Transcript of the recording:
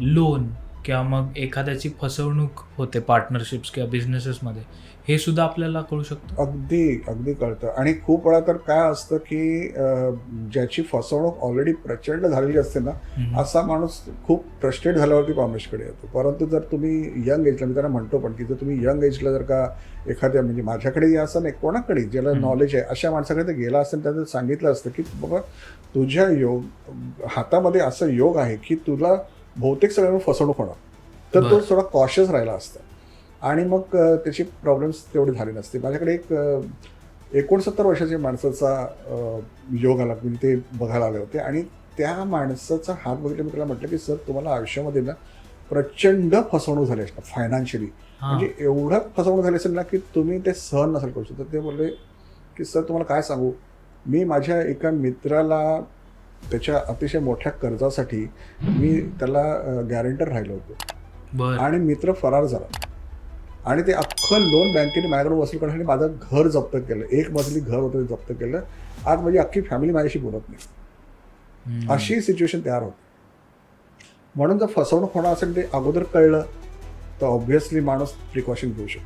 Loan किंवा मग एखाद्याची फसवणूक होते पार्टनरशिप्स किंवा बिझनेसेसमध्ये हे सुद्धा आपल्याला कळू शकतं अगदी अगदी कळतं आणि खूप वेळा तर काय असतं की ज्याची फसवणूक ऑलरेडी प्रचंड झालेली असते ना. असा माणूस खूप फ्रस्ट्रेट झाल्यावरती कॉमेशकडे येतो परंतु जर तुम्ही यंग एजला मी त्यांना म्हणतो पण की जर तुम्ही यंग एजला जर का एखाद्या म्हणजे माझ्याकडे असं नाही कोणाकडे ज्याला. नॉलेज आहे अशा माणसाकडे ते गेला असेल त्याचं सांगितलं असतं की बाबा तुझ्या योग हातामध्ये असं योग आहे की तुला बहुतेक सगळ्यांना फसवणूक होणार. तर तो. थोडा कॉशियस राहिला असता. आणि मग त्याची प्रॉब्लेम्स तेवढी झाली नसते. माझ्याकडे एक एकोणसत्तर वर्षाच्या माणसाचा योग आला. म्हणजे ते बघायला आले होते. आणि त्या माणसाचा हात बघितला मी त्याला म्हटलं की सर तुम्हाला आयुष्यामध्ये ना प्रचंड फसवणूक झाली असणार फायनान्शियली. म्हणजे एवढं फसवणूक झाली असेल ना की तुम्ही ते सहन नसेल करू शकत. ते बोलले की सर तुम्हाला काय सांगू? मी माझ्या एका मित्राला त्याच्या अतिशय मोठ्या कर्जासाठी मी त्याला गॅरंटर राहिलो होतो. आणि मित्र फरार झाला. आणि ते अख्खं लोन बँकेने माझ्याकडे वसूल करण्यासाठी माझं घर जप्त केलं. एक मजली घर होतं ते जप्त केलं. आज माझी अख्खी फॅमिली माझ्याशी बोलत नाही. अशी सिच्युएशन तयार होते. म्हणून जर फसवणूक होणार असेल ते अगोदर कळलं तर ऑब्व्हियसली माणूस प्रिकॉशन घेऊ शकतो.